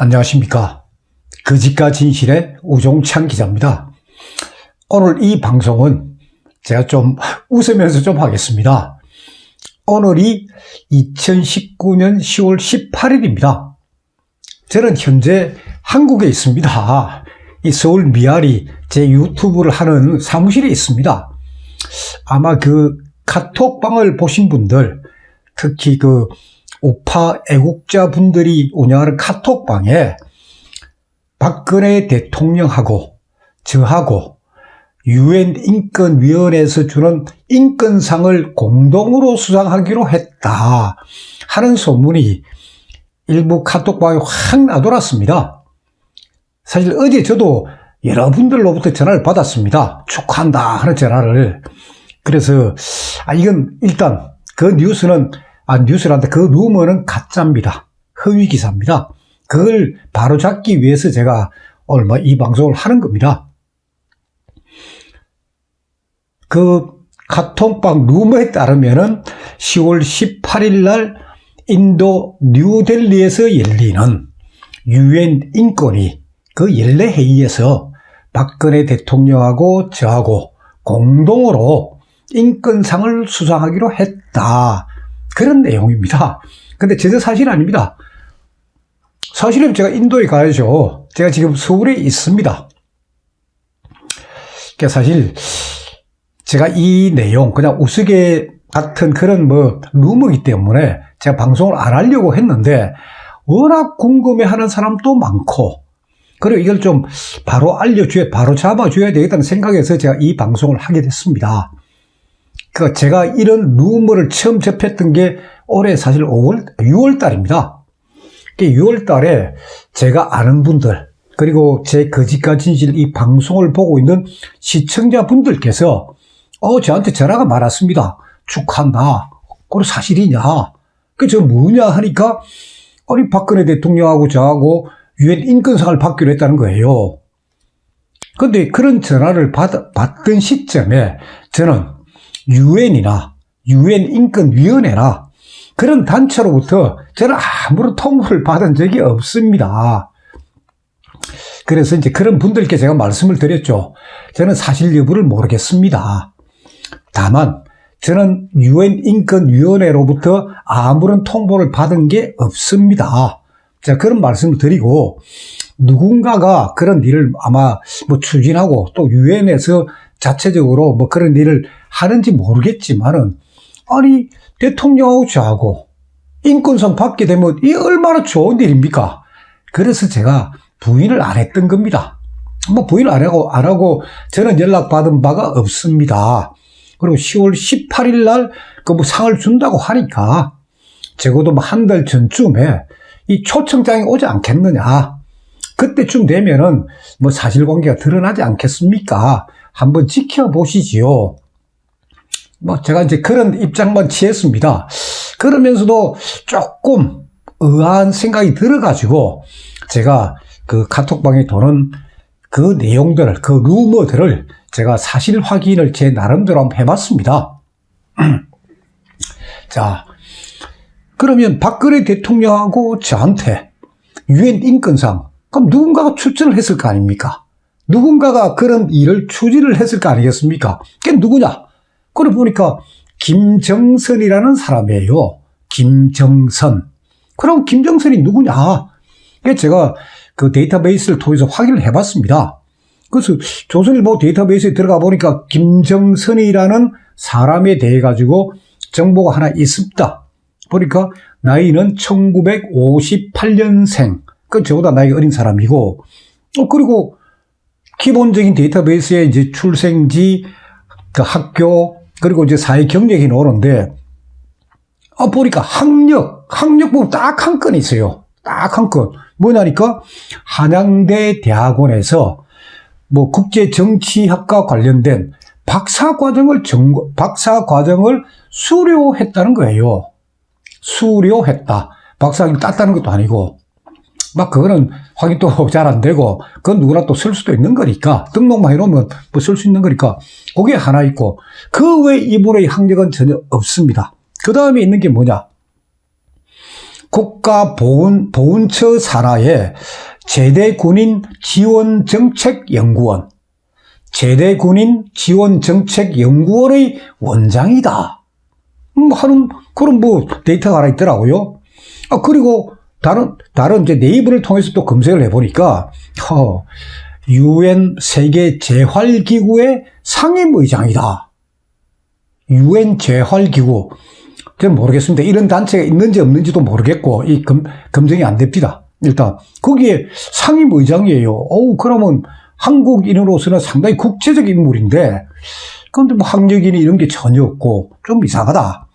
안녕하십니까. 거짓과 진실의 우종찬 기자입니다. 오늘 이 방송은 제가 좀 웃으면서 좀 하겠습니다. 오늘이 2019년 10월 18일입니다. 저는 현재 한국에 있습니다. 이 서울 미아리 제 유튜브를 하는 사무실에 있습니다. 아마 그 카톡방을 보신 분들, 특히 그 우파 애국자 분들이 운영하는 카톡방에 박근혜 대통령하고 저하고 유엔 인권위원회에서 주는 인권상을 공동으로 수상하기로 했다 하는 소문이 일부 카톡방에 확 나돌았습니다. 사실 어제 저도 여러분들로부터 전화를 받았습니다. 축하한다 하는 전화를. 그래서 아 이건 일단 그 뉴스는 아, 뉴스란다. 그 루머는 가짜입니다. 허위 기사입니다. 그걸 바로잡기 위해서 제가 뭐이 방송을 하는 겁니다. 그 카톡방 루머에 따르면은 10월 18일 날 인도 뉴델리에서 열리는 유엔 인권위 그 연례 회의에서 박근혜 대통령하고 저하고 공동으로 인권상을 수상하기로 했다. 그런 내용입니다. 근데 제저 사실 아닙니다. 사실은 제가 인도에 가야죠. 제가 지금 서울에 있습니다. 그러니까 사실 제가 이 내용 그냥 우스개 같은 그런 뭐 루머이기 때문에 제가 방송을 안 하려고 했는데 워낙 궁금해하는 사람도 많고 그리고 이걸 좀 바로 알려줘야 바로 잡아줘야 되겠다는 생각에서 제가 이 방송을 하게 됐습니다. 그 제가 이런 루머를 처음 접했던 게 올해 사실 5월, 6월 달입니다. 6월 달에 제가 아는 분들, 그리고 제 거짓과 진실 이 방송을 보고 있는 시청자분들께서 어, 저한테 전화가 많았습니다. 축하한다. 그거 사실이냐? 그저 뭐냐 하니까 아니 박근혜 대통령하고 저하고 유엔 인권상을 받기로 했다는 거예요. 근데 그런 전화를 받, 받던 시점에 저는 유엔이나 유엔 인권위원회나 그런 단체로부터 저는 아무런 통보를 받은 적이 없습니다. 그래서 이제 그런 분들께 제가 말씀을 드렸죠. 저는 사실 여부를 모르겠습니다. 다만 저는 유엔 인권위원회로부터 아무런 통보를 받은 게 없습니다. 자 그런 말씀을 드리고 누군가가 그런 일을 아마 뭐 추진하고 또 유엔에서 자체적으로 뭐 그런 일을 하는지 모르겠지만은 아니 대통령하고 저하고 인권상 받게 되면 이 얼마나 좋은 일입니까? 그래서 제가 부인을 안 했던 겁니다. 뭐 부인을 안 하고 안 하고 저는 연락 받은 바가 없습니다. 그리고 10월 18일 날 그 뭐 상을 준다고 하니까 적어도 뭐 한 달 전쯤에 이 초청장이 오지 않겠느냐. 그때쯤 되면은 뭐 사실관계가 드러나지 않겠습니까? 한번 지켜보시지요. 뭐 제가 이제 그런 입장만 취했습니다. 그러면서도 조금 의아한 생각이 들어가지고 제가 그 카톡방에 도는 그 내용들, 그 루머들을 제가 사실 확인을 제 나름대로 한번 해봤습니다. 자, 그러면 박근혜 대통령하고 저한테 유엔 인권상 그럼 누군가가 추천을 했을 거 아닙니까? 누군가가 그런 일을 추진을 했을 거 아니겠습니까? 그게 누구냐? 그래 보니까 김정선이라는 사람이에요. 김정선. 그럼 김정선이 누구냐? 제가 그 데이터베이스를 통해서 확인을 해봤습니다. 그래서 조선일보 데이터베이스에 들어가 보니까 김정선이라는 사람에 대해 가지고 정보가 하나 있습니다. 보니까 나이는 1958년생. 그 저보다 나이가 어린 사람이고, 어, 그리고 기본적인 데이터베이스에 이제 출생지, 그 학교, 그리고 이제 사회 경력이 나오는데, 아, 보니까 학력, 학력 보면 딱 한 건 있어요. 딱 한 건. 뭐냐니까, 한양대 대학원에서 뭐 국제 정치학과 관련된 박사 과정을 정, 박사 과정을 수료했다는 거예요. 수료했다. 박사학위를 땄다는 것도 아니고, 막 그거는 확인도 잘 안 되고, 그건 누구나 또 쓸 수도 있는 거니까, 등록만 해놓으면 뭐 쓸 수 있는 거니까, 그게 하나 있고, 그 외 이분의 학력은 전혀 없습니다. 그 다음에 있는 게 뭐냐? 국가보훈처 산하의 제대군인 지원정책연구원, 제대군인 지원정책연구원의 원장이다. 음, 하는 그런 뭐 데이터가 하나 있더라고요. 아, 그리고 다른, 다른 이제 네이버를 통해서 또 검색을 해보니까, 허, 유엔 세계 재활기구의 상임의장이다. 유엔 재활기구. 저는 모르겠습니다. 이런 단체가 있는지 없는지도 모르겠고, 이 검, 검증이 안 됩니다. 일단, 거기에 상임의장이에요. 어우, 그러면 한국인으로서는 상당히 국제적 인물인데, 그런데 뭐 학력이니 이런 게 전혀 없고, 좀 이상하다.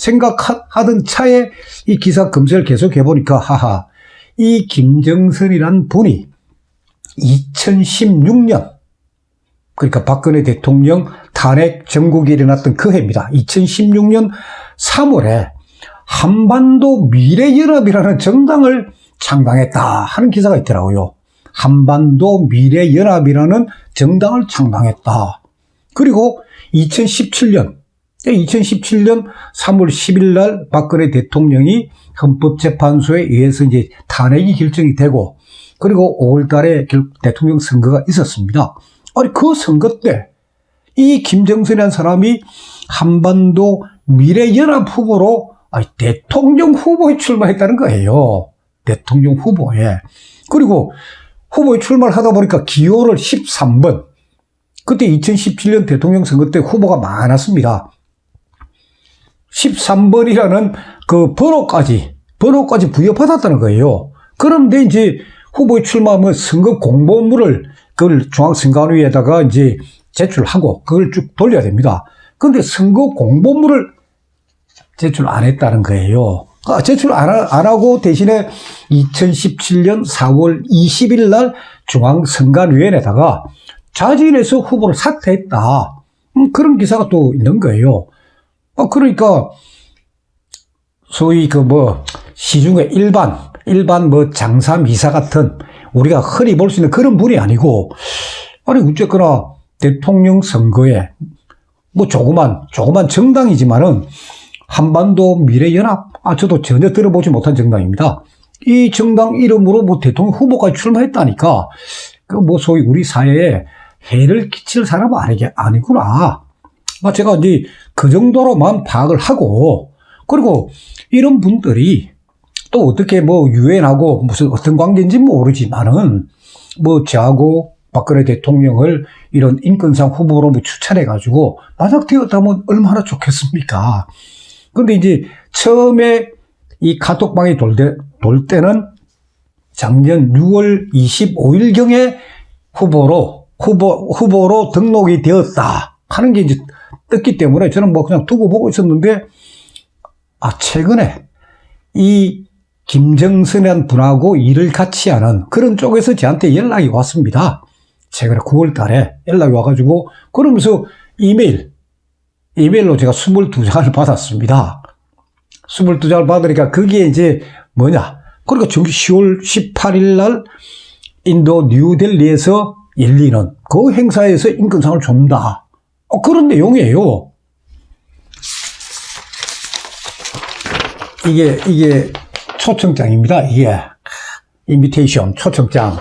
생각하던 차에 이 기사 검색을 계속 해보니까, 하하, 이 김정선이란 분이 2016년, 그러니까 박근혜 대통령 탄핵 전국이 일어났던 그 해입니다. 2016년 3월에 한반도 미래연합이라는 정당을 창당했다 하는 기사가 있더라고요. 한반도 미래연합이라는 정당을 창당했다. 그리고 2017년, 2017년 3월 10일 날 박근혜 대통령이 헌법재판소에 의해서 이제 탄핵이 결정이 되고 그리고 5월 달에 대통령 선거가 있었습니다. 아니, 그 선거 때 이 김정선이라는 사람이 한반도 미래연합 후보로 아니, 대통령 후보에 출마했다는 거예요. 대통령 후보에. 그리고 후보에 출마를 하다 보니까 기호를 13번. 그때 2017년 대통령 선거 때 후보가 많았습니다. 13번이라는 그 번호까지, 번호까지 부여받았다는 거예요. 그런데 이제 후보에 출마하면 선거 공보물을 그걸 중앙선관위에다가 이제 제출하고 그걸 쭉 돌려야 됩니다. 그런데 선거 공보물을 제출 안 했다는 거예요. 아, 제출 안, 하, 안 하고 대신에 2017년 4월 20일 날 중앙선관위원회에다가 자진해서 후보를 사퇴했다. 음, 그런 기사가 또 있는 거예요. 아, 그러니까 소위 그 뭐 시중에 일반 일반 뭐 장사 미사 같은 우리가 흔히 볼 수 있는 그런 분이 아니고 아니 어쨌거나 대통령 선거에 뭐 조그만 조그만 정당이지만은 한반도 미래연합 아 저도 전혀 들어보지 못한 정당입니다. 이 정당 이름으로 뭐 대통령 후보까지 출마했다니까 그 뭐 소위 우리 사회에 해를 끼칠 사람은 아니게 아니구나. 아, 제가 이제 그 정도로만 파악을 하고 그리고 이런 분들이 또 어떻게 뭐 유엔하고 무슨 어떤 관계인지 모르지만은 뭐 저하고 박근혜 대통령을 이런 인권상 후보로 뭐 추천해가지고 만약 되었다면 얼마나 좋겠습니까? 근데 이제 처음에 이 카톡방이 돌, 때, 돌 때는 작년 6월 25일경에 후보로, 후보, 후보로 등록이 되었다 하는 게 이제 떴기 때문에 저는 뭐 그냥 두고 보고 있었는데, 아, 최근에 이 김정선이라는 분하고 일을 같이 하는 그런 쪽에서 저한테 연락이 왔습니다. 최근에 9월 달에 연락이 와가지고 그러면서 이메일, 이메일로 제가 22장을 받았습니다. 22장을 받으니까 그게 이제 뭐냐. 그러니까 정기 10월 18일 날 인도 뉴델리에서 열리는 그 행사에서 인권상을 줍니다. 어, 그런 내용이에요. 이게, 이게 초청장입니다. 이게. 인비테이션, 초청장.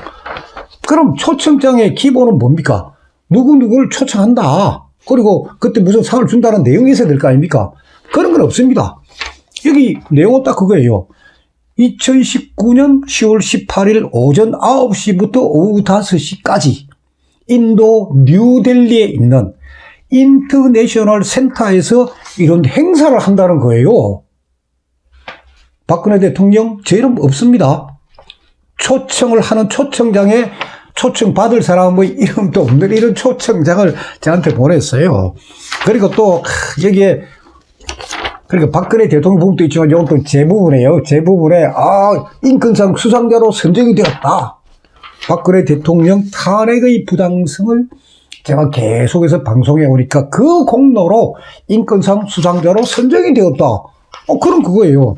그럼 초청장의 기본은 뭡니까? 누구누구를 초청한다. 그리고 그때 무슨 상을 준다는 내용이 있어야 될 거 아닙니까? 그런 건 없습니다. 여기 내용은 딱 그거예요. 2019년 10월 18일 오전 9시부터 오후 5시까지 인도 뉴델리에 있는 인터내셔널 센터에서 이런 행사를 한다는 거예요. 박근혜 대통령 제 이름 없습니다. 초청을 하는 초청장에 초청 받을 사람의 이름도 없는 이런 초청장을 저한테 보냈어요. 그리고 또 여기에 그러니까 박근혜 대통령 부분도 있지만 이건 또제 부분이에요. 제 부분에 아 인권상 수상자로 선정이 되었다. 박근혜 대통령 탄핵의 부당성을 제가 계속해서 방송에 오니까 그 공로로 인권상 수상자로 선정이 되었다. 어, 그런 그거예요.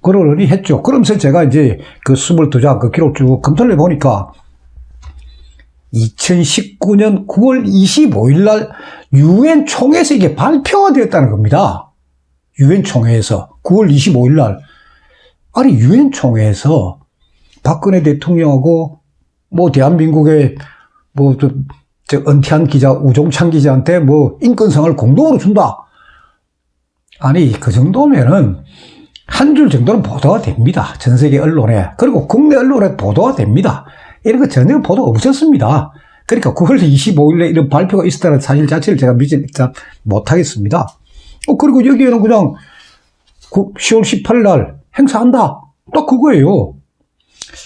그러니 했죠. 그러면서 제가 이제 그 22장 그 기록 쭉 검토를 해보니까 2019년 9월 25일 날 유엔 총회에서 이게 발표가 되었다는 겁니다. 유엔 총회에서 9월 25일 날 아니, 유엔 총회에서 박근혜 대통령하고 뭐 대한민국의 뭐, 저, 저 은퇴한 기자, 우종찬 기자한테 뭐 인권상을 공동으로 준다. 아니, 그 정도면은 한 줄 정도는 보도가 됩니다. 전 세계 언론에. 그리고 국내 언론에 보도가 됩니다. 이런 거 전혀 보도 없었습니다. 그러니까 9월 25일에 이런 발표가 있었다는 사실 자체를 제가 믿지 못하겠습니다. 어, 그리고 여기에는 그냥 10월 18일 날 행사한다. 딱 그거예요.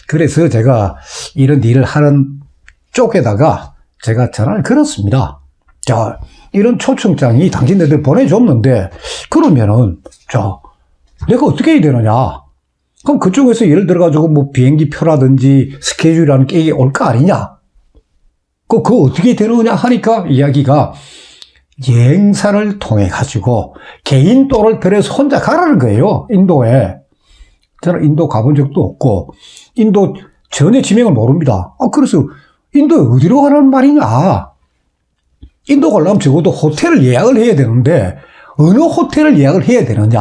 그래서 제가 이런 일을 하는 쪽에다가 제가 전화를 걸었습니다. 자, 이런 초청장이 당신네들 보내줬는데, 그러면은, 자, 내가 어떻게 해야 되느냐? 그럼 그쪽에서 예를 들어가지고 뭐 비행기 표라든지 스케줄이라는 게 올 거 아니냐? 그, 그거 어떻게 되느냐 하니까 이야기가 여행사를 통해 가지고 개인 또를 들여서 혼자 가라는 거예요. 인도에. 저는 인도 가본 적도 없고, 인도 전혀 지명을 모릅니다. 아, 그래서 인도에 어디로 가라는 말이냐? 인도 가려면 적어도 호텔을 예약을 해야 되는데, 어느 호텔을 예약을 해야 되느냐?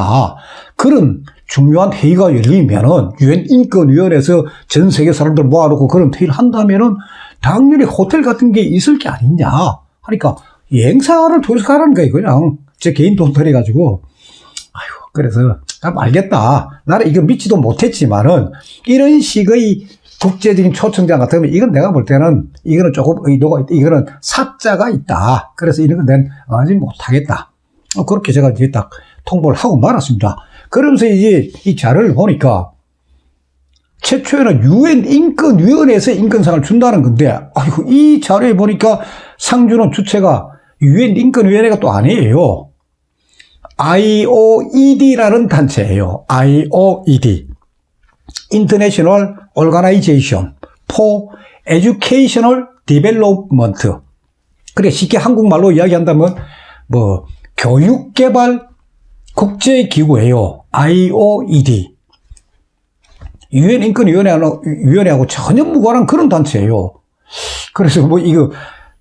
그런 중요한 회의가 열리면은, 유엔 인권위원회에서 전 세계 사람들 모아놓고 그런 회의를 한다면은, 당연히 호텔 같은 게 있을 게 아니냐? 하니까, 여행사를 통해서 가라는 거예요, 그냥. 제 개인 돈 들여가지고. 아휴, 그래서, 아, 알겠다. 나는 이거 믿지도 못했지만은, 이런 식의 국제적인 초청장 같으면, 이건 내가 볼 때는, 이거는 조금 의도가 있다. 이거는 사자가 있다. 그래서 이런 건난 아직 못하겠다. 어, 그렇게 제가 이제 딱 통보를 하고 말았습니다. 그러면서 이제 이 자료를 보니까, 최초에는 유엔 인권위원회에서 인권상을 준다는 건데, 아이고, 이 자료에 보니까 상주는 주체가 유엔 인권위원회가 또 아니에요. IOED라는 단체예요. IOED. International Organization for Educational Development. 그래, 쉽게 한국말로 이야기한다면, 뭐, 교육개발 국제기구예요. IOED. 유엔 인권위원회하고 위원회하고 전혀 무관한 그런 단체예요. 그래서 뭐 이거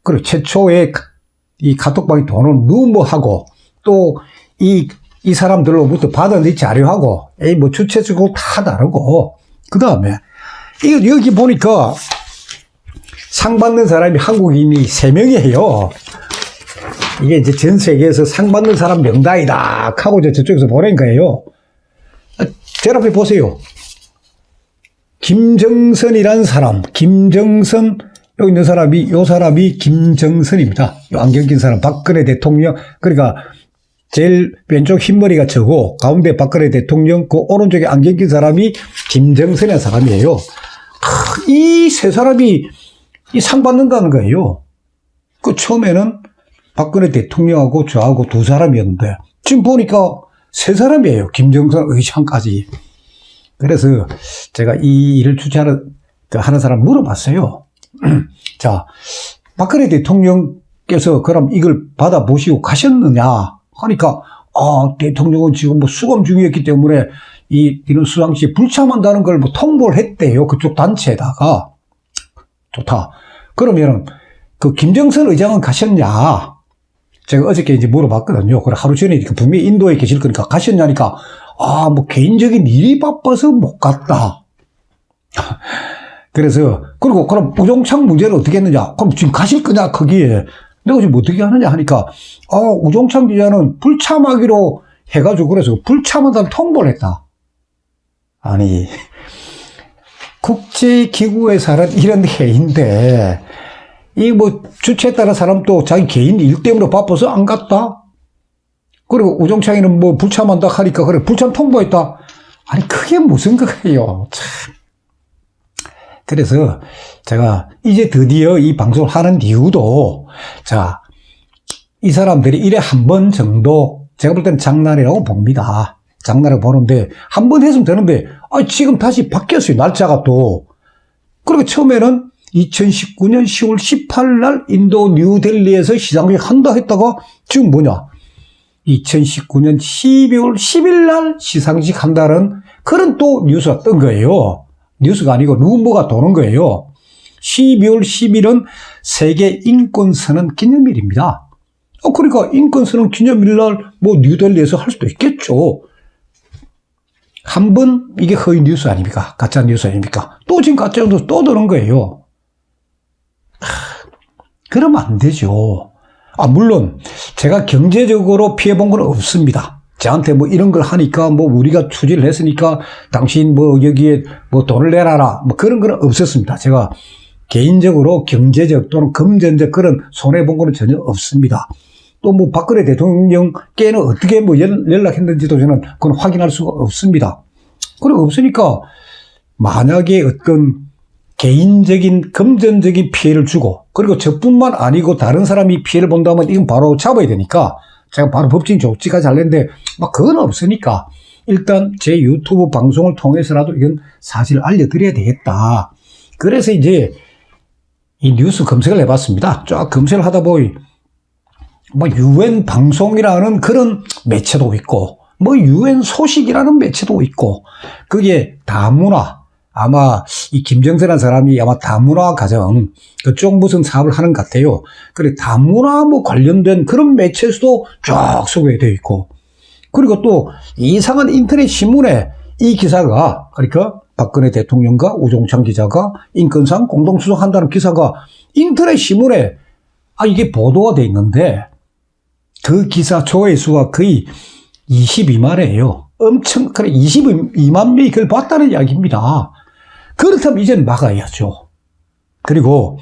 그리고 최초의 이 카톡방에 돈을 누모하고 또 이 이 사람들로부터 받은 이 자료하고 에이 뭐 주체적으로 다 다르고 그 다음에 이거 여기 보니까 상 받는 사람이 한국인이 세 명이에요. 이게 이제 전 세계에서 상 받는 사람 명단이다 하고 저쪽에서 보낸 거예요. 제 앞에 보세요. 김정선이라는 사람, 김정선, 여기 있는 사람이, 요 사람이 김정선입니다. 요 안경 낀 사람, 박근혜 대통령, 그러니까 제일 왼쪽 흰머리가 저고, 가운데 박근혜 대통령, 그 오른쪽에 안경 낀 사람이 김정선이라는 사람이에요. 이 세 사람이 이 상 받는다는 거예요. 그 처음에는 박근혜 대통령하고 저하고 두 사람이었는데, 지금 보니까 세 사람이에요. 김정선 의장까지. 그래서 제가 이 일을 주최하는 그 하는 사람 물어봤어요. 자, 박근혜 대통령께서 그럼 이걸 받아보시고 가셨느냐 하니까 아, 대통령은 지금 뭐 수검 중이었기 때문에 이 이런 수상시에 불참한다는 걸 뭐 통보를 했대요. 그쪽 단체에다가 좋다. 그러면은 그 김정선 의장은 가셨냐? 제가 어저께 이제 물어봤거든요. 그래 하루 전에 분명히 인도에 계실 거니까 가셨냐니까 아, 뭐 개인적인 일이 바빠서 못 갔다. 그래서 그리고 그럼 우종창 문제를 어떻게 했느냐? 그럼 지금 가실 거냐 거기에 내가 지금 어떻게 하느냐 하니까 아 우종창 기자는 불참하기로 해가지고 그래서 불참한다는 통보를 했다. 아니 국제기구에서 하는 이런 회의인데 이 뭐 주체에 따른 사람도 자기 개인 일 때문에 바빠서 안 갔다. 그리고 우종창이는 뭐 불참한다 하니까 그래 불참 통보했다. 아니 그게 무슨 거예요. 참. 그래서 제가 이제 드디어 이 방송을 하는 이유도 자, 이 사람들이 일에 한 번 정도 제가 볼 때는 장난이라고 봅니다. 장난을 보는데 한 번 했으면 되는데 아, 지금 다시 바뀌었어요. 날짜가 또. 그리고 처음에는 2019년 10월 18일 날 인도 뉴델리에서 시상식 한다 했다가 지금 뭐냐? 2019년 12월 10일 날 시상식 한다는 그런 또 뉴스가 뜬 거예요. 뉴스가 아니고 루머가 도는 거예요. 12월 10일은 세계 인권 선언 기념일입니다. 어, 그러니까 인권 선언 기념일 날 뭐 뉴델리에서 할 수도 있겠죠. 한 번 이게 허위 뉴스 아닙니까? 가짜 뉴스 아닙니까? 또 지금 가짜 뉴스 또 드는 거예요. 하, 그러면 안 되죠. 아, 물론 제가 경제적으로 피해본 건 없습니다. 저한테 뭐 이런 걸 하니까 뭐 우리가 추진을 했으니까 당신 뭐 여기에 뭐 돈을 내라라 뭐 그런 건 없었습니다. 제가 개인적으로 경제적 또는 금전적 그런 손해본 거는 전혀 없습니다. 또 뭐 박근혜 대통령께는 어떻게 뭐 연- 연락했는지도 저는 그건 확인할 수가 없습니다. 그리고 없으니까 만약에 어떤 개인적인 금전적인 피해를 주고 그리고 저뿐만 아니고 다른 사람이 피해를 본다면 이건 바로 잡아야 되니까 제가 바로 법적인 조치까지 할랬는데 막 그건 없으니까 일단 제 유튜브 방송을 통해서라도 이건 사실을 알려드려야 되겠다. 그래서 이제 이 뉴스 검색을 해봤습니다. 쫙 검색을 하다 보니 뭐 유엔 방송이라는 그런 매체도 있고 뭐 유엔 소식이라는 매체도 있고 그게 다문화 아마 이 김정세라는 사람이 아마 다문화 가정 그쪽 무슨 사업을 하는 것 같아요. 그래 다문화 뭐 관련된 그런 매체에서도 쫙 소개되어 있고 그리고 또 이상한 인터넷 신문에 이 기사가 그러니까 박근혜 대통령과 우종창 기자가 인권상 공동 수석한다는 기사가 인터넷 신문에 아 이게 보도가 돼 있는데 그 기사 조회수가 거의 22만이에요. 엄청 그래 22만 명이 그걸 봤다는 이야기입니다. 그렇다면 이제는 막아야죠. 그리고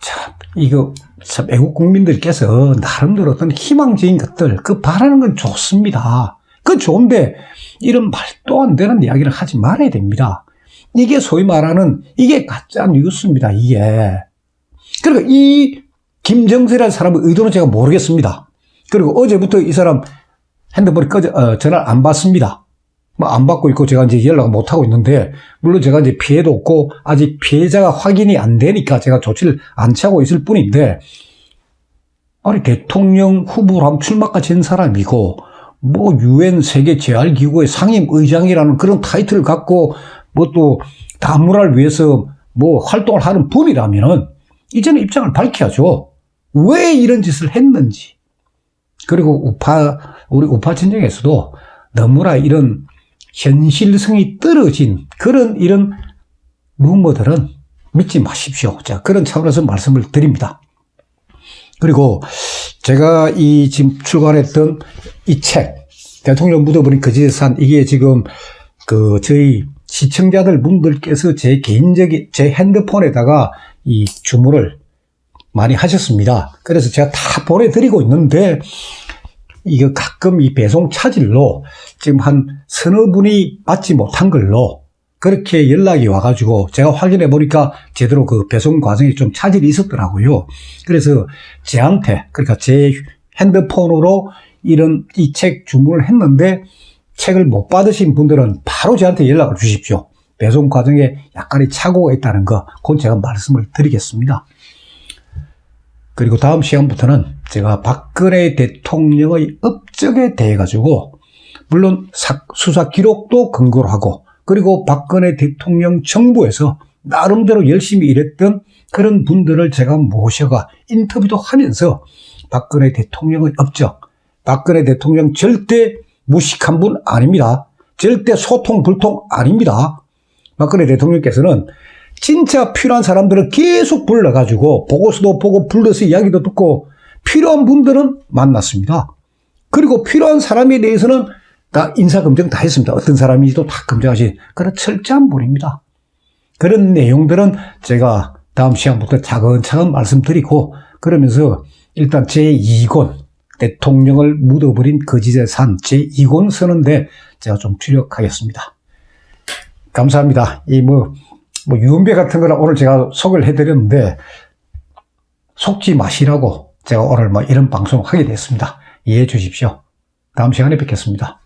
참 이거 참 외국 국민들께서 나름대로 어떤 희망적인 것들 그 바라는 건 좋습니다. 그 좋은데 이런 말도 안 되는 이야기를 하지 말아야 됩니다. 이게 소위 말하는 이게 가짜 뉴스입니다. 이게 그리고 이 김정세라는 사람의 의도는 제가 모르겠습니다. 그리고 어제부터 이 사람 핸드폰이 꺼져 어, 전화를 안 받습니다. 뭐 안 받고 있고 제가 이제 연락을 못 하고 있는데 물론 제가 이제 피해도 없고 아직 피해자가 확인이 안 되니까 제가 조치를 안 취하고 있을 뿐인데 아니 대통령 한번 출마까지 한 사람이고 뭐 유엔 세계 재활 기구의 상임 의장이라는 그런 타이틀을 갖고 뭐 또 다문화를 위해서 뭐 활동을 하는 분이라면은 이제는 입장을 밝혀야죠. 왜 이런 짓을 했는지. 그리고 우파 우리 우파 진영에서도 너무나 이런 현실성이 떨어진 그런 이런 루머들은 믿지 마십시오. 자, 그런 차원에서 말씀을 드립니다. 그리고 제가 이 지금 출간했던 이 책, 대통령 묻어버린 거짓의 산, 이게 지금 그 저희 시청자들 분들께서 제 개인적인, 제 핸드폰에다가 이 주문을 많이 하셨습니다. 그래서 제가 다 보내드리고 있는데, 이거 가끔 이 배송 차질로 지금 한 서너 분이 받지 못한 걸로 그렇게 연락이 와가지고 제가 확인해 보니까 제대로 그 배송 과정에 좀 차질이 있었더라고요. 그래서 제한테 그러니까 제 핸드폰으로 이런 이 책 주문을 했는데 책을 못 받으신 분들은 바로 저한테 연락을 주십시오. 배송 과정에 약간의 착오가 있다는 거, 그건 제가 말씀을 드리겠습니다. 그리고 다음 시간부터는 제가 박근혜 대통령의 업적에 대해 가지고 물론 사- 수사 기록도 근거로 하고 그리고 박근혜 대통령 정부에서 나름대로 열심히 일했던 그런 분들을 제가 모셔가 인터뷰도 하면서 박근혜 대통령의 업적, 박근혜 대통령 절대 무식한 분 아닙니다. 절대 소통 불통 아닙니다. 박근혜 대통령께서는 진짜 필요한 사람들을 계속 불러가지고 보고서도 보고 불러서 이야기도 듣고 필요한 분들은 만났습니다. 그리고 필요한 사람에 대해서는 다 인사 검증 다 했습니다. 어떤 사람인지도 다 검증하신 그런 철저한 분입니다. 그런 내용들은 제가 다음 시간부터 차근차근 말씀드리고 그러면서 일단 제2권 대통령을 묻어버린 거짓의 산 제2권 쓰는데 제가 좀 주력하겠습니다. 감사합니다. 이 뭐, 뭐, 유언배 같은 거라 오늘 제가 소개를 해드렸는데, 속지 마시라고 제가 오늘 뭐 이런 방송을 하게 됐습니다. 이해해 주십시오. 다음 시간에 뵙겠습니다.